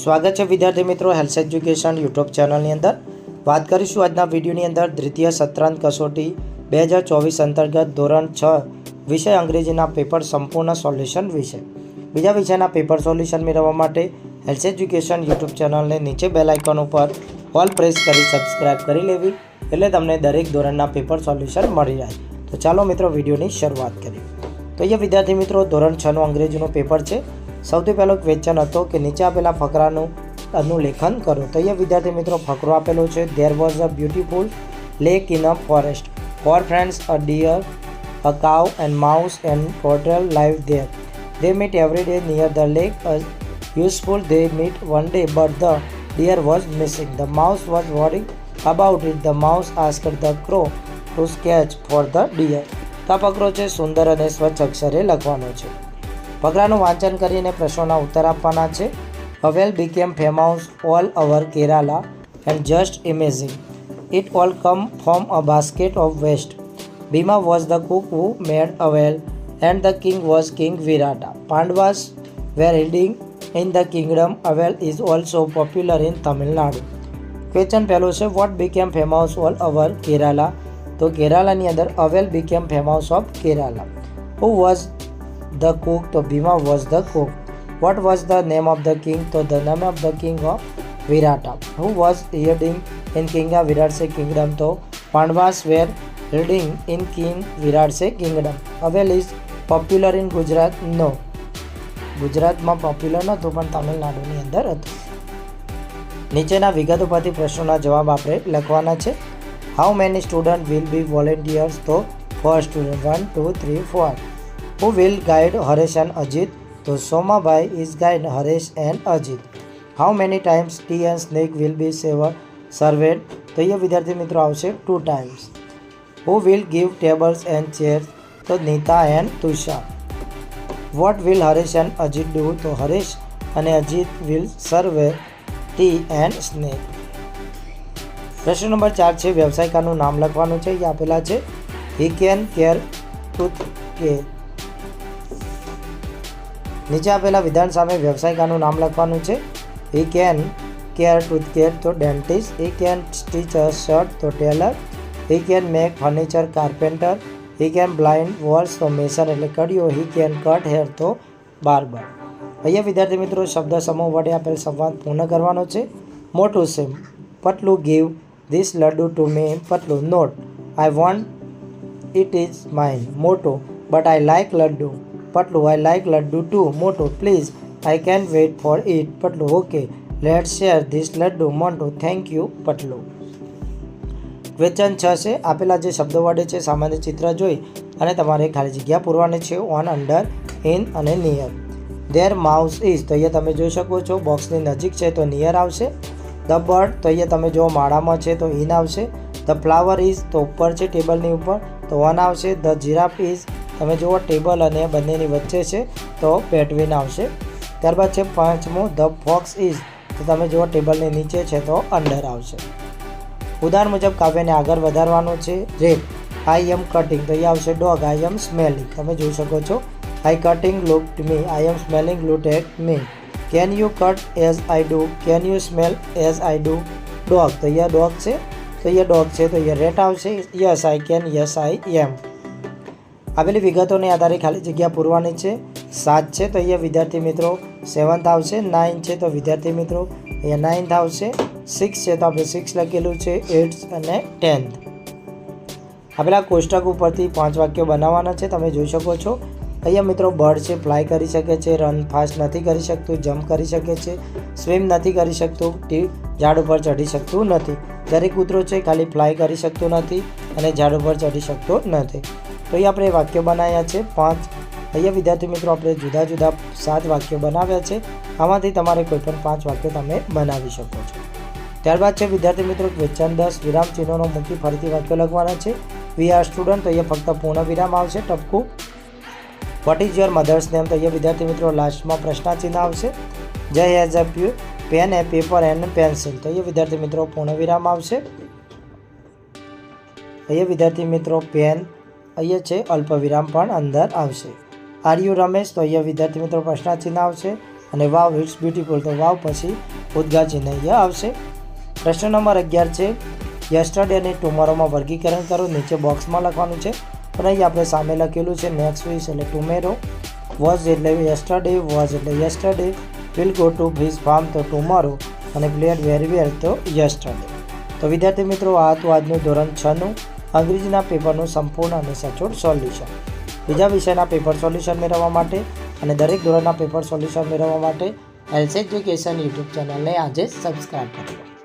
સ્વાગત છે વિદ્યાર્થી મિત્રો હેલ્થ એજ્યુકેશન યુટ્યુબ ચેનલની અંદર. વાત કરીશું આજના વિડીયોની અંદર દ્વિતીય સત્રાંત કસોટી બે હજાર ચોવીસ અંતર્ગત ધોરણ છ વિષય અંગ્રેજીના પેપર સંપૂર્ણ સોલ્યુશન વિશે. બીજા વિષયના પેપર સોલ્યુશન મેળવવા માટે હેલ્થ એજ્યુકેશન યુટ્યુબ ચેનલને નીચે બેલ આઇકન ઉપર ઓલ પ્રેસ કરી સબસ્ક્રાઇબ કરી લેવી, એટલે તમને દરેક ધોરણના પેપર સોલ્યુશન મળી જાય તો ચાલો મિત્રો વિડીયોની શરૂઆત કરીએ. તો અહીંયા વિદ્યાર્થી મિત્રો ધોરણ છનું અંગ્રેજીનું પેપર છે. સૌથી પહેલો ક્વેશ્ચન હતો કે નીચે આપેલા ફકરાનું અનુલેખન કરો તો અહીંયા વિદ્યાર્થી મિત્રો ફકરો આપેલો છે. There was a beautiful lake in a forest four friends a deer a cow and mouse and tortoise live there they met every day near the lake usually they met one day but the deer was missing the mouse was worrying about it the mouse asked the crow to search for the deer તો આ છે, સુંદર અને સ્વચ્છ અક્ષરે લખવાનો છે. ફકરાનું વાંચન કરીને પ્રશ્નોના ઉત્તર આપવાના છે. Avial became famous all over Kerala and just amazing. It all come from a basket of waste. Bhima was the cook who made avial and the king was king Virata. Pandavas were hiding in the kingdom. Avial is also popular in Tamil Nadu. Question પહેલો છે, what became famous all over Kerala? તો કેરાલાની અંદર avial became famous of Kerala. Who was the cook તો Bhima was the cook what was the name of the king તો the name of the king of Virata who was hiding in king Virat સે kingdom તો Pandavas were hiding in king Virat સે kingdom avial is popular in Gujarat? No ગુજરાતમાં popular નહોતું, પણ તમિલનાડુની અંદર હતું. નીચેના વિગતો પરથી પ્રશ્નોના જવાબ આપણે લખવાના છે. How many student will be volunteers તો four student one two three four will guide Haresh and Ajit, તો Somabhai is guide Haresh and Ajit. How many times tea and snack will be serve served તો અહીંયા વિદ્યાર્થી મિત્રો આવશે two times who will give tables and chair તો Nita and Tushar what will Haresh and Ajit do તો હરેશ અને Ajit will serve tea and snack પ્રશ્ન number ચાર છે, વ્યવસાયિકાનું નામ લખવાનું છે એ આપેલા છે. હી કેન કેર ટૂથ કે નીચે આપેલા વિધાન સામે વ્યવસાયિકાનું નામ લખવાનું છે. He can care tooth care તો dentist he can stitch a shirt તો tailor he can make furniture carpenter he can build walls તો મેસર એટલે કડિયો. હી કેન કટ હેર તો બાર્બર અહીંયા વિદ્યાર્થી મિત્રો શબ્દ સમૂહ વડે આપેલ સંવાદ પૂર્ણ કરવાનો છે. Motu says Patlu give this laddu to me Patlu not I want it is mine Motu but I like laddu. Patlu I like laddu too Motu please I can wait for it Patlu okay let share this laddu. Montu thank you Patlu. Question છ છે. આપેલા જે શબ્દો વડે છે, સામાન્ય ચિત્ર જોઈ અને તમારે ખાલી જગ્યા પૂરવાની છે ઓન અંડર ઇન અને નિયર ધેર માઉસ ઇઝ તો અહીંયા તમે જોઈ શકો છો બોક્સની નજીક છે, તો નિયર આવશે. ધ બર્ડ તો અહીંયા તમે જો માળામાં છે, તો ઇન આવશે. ધ ફ્લાવર ઇઝ તો ઉપર છે ટેબલની ઉપર, તો વન આવશે. ધ જીરાફ ઇઝ તમે જુઓ ટેબલ અને બંનેની વચ્ચે છે, તો પેટવીન આવશે. ત્યારબાદ છે પાંચમું, ધ ફોક્સ ઇઝ. તો તમે જુઓ ટેબલની નીચે છે, તો અંડર આવશે. ઉદાહરણ મુજબ કાવ્યને આગળ વધારવાનું છે રેટ આઈ એમ કટિંગ તો અહીંયા આવશે ડોગ આઈ એમ સ્મેલિંગ તમે જોઈ શકો છો I cutting looked me I am smelling look at me can you cut as I do can you smell as I do dog તો અહીંયા ડોગ છે. તો અહીંયા ડોગ છે, તો અહીંયા રેટ આવશે. Yes I can yes I am આપેલી વિગતોને આધારે ખાલી જગ્યા પૂરવાની છે. સાત છે તો અહીંયા વિદ્યાર્થી મિત્રો સેવન્થ આવશે નાઇન છે તો વિદ્યાર્થી મિત્રો, અહીંયા નાઇન્થ આવશે સિક્સ છે તો આપણે સિક્સ લખેલું છે એટ્થ અને ટેન્થ આપેલા કોષ્ટક ઉપરથી પાંચ વાક્યો બનાવવાના છે, તમે જોઈ શકો છો. અહીંયા મિત્રો બર્ડ છે ફ્લાય કરી શકે છે રન ફાસ્ટ નથી કરી શકતું જમ્પ કરી શકે છે સ્વિમ નથી કરી શકતું, ટી ઝાડ ઉપર ચઢી શકતું નથી. દરેક કૂતરો છે, ખાલી ફ્લાય કરી શકતું નથી અને ઝાડ ઉપર ચઢી શકતો નથી. તો અહીં આપણે વાક્ય બનાવ્યા છે. પાંચ. અહીંયા વિદ્યાર્થી મિત્રો આપણે જુદા જુદા સાત વાક્યો બનાવ્યા છે. આમાંથી તમારે કોઈ પણ પાંચ વાક્યો તમે બનાવી શકો છો. ત્યારબાદ છે વિદ્યાર્થી મિત્રો ક્વેશ્ચન દસ, વિરામ ચિહ્નોનો મૂકી ફરીથી વાક્યો લખવાના છે. વી આર સ્ટુડન્ટ તો અહીંયા ફક્ત પૂર્ણ વિરામ આવશે, ટપકું. What is your mother's name તો અહીંયા વિદ્યાર્થી મિત્રો લાસ્ટમાં પ્રશ્નાચિહ્ન આવશે. Jay has a pew pen a paper and pencil તો અહીંયા વિદ્યાર્થી મિત્રો પૂર્ણ વિરામ આવશે. અહીંયા વિદ્યાર્થી મિત્રો પેન અહીંયા છે અલ્પ વિરામ પણ અંદર આવશે. આર યુ રમેશ તો અહીંયા વિદ્યાર્થી મિત્રો પ્રશ્નાચિહ્ન આવશે અને વાવ ઇટ્સ બ્યુટીફુલ તો વાવ પછી ઉદ્ગાર ચિહ્ન અહીંયા આવશે. પ્રશ્ન નંબર અગિયાર છે યસ્ટરડે અને ટુમોરોમાં વર્ગીકરણ કરો, નીચે બોક્સમાં લખવાનું છે. પણ અહીં આપણે સામે લખેલું છે નેક્સ્ટ વીસ એટલે ટુમેરો વોઝ એટલે યસ્ટરડે વોઝ એટલે yesterday will go to bridge farm તો ટુમોરો અને પ્લેયર વેરી વેર તો યસ્ટરડે તો વિદ્યાર્થી મિત્રો, આ હતું આજનું ધોરણ છનું. અંગ્રેજીના પેપરનું સંપૂર્ણ અને સચોટ સોલ્યુશન. બીજા વિષયના પેપર સોલ્યુશન મેળવવા માટે અને દરેક ધોરણના પેપર સોલ્યુશન મેળવવા માટે એલ્સ એજ્યુકેશન યુટ્યુબ ચેનલને આજે સબસ્ક્રાઈબ કરો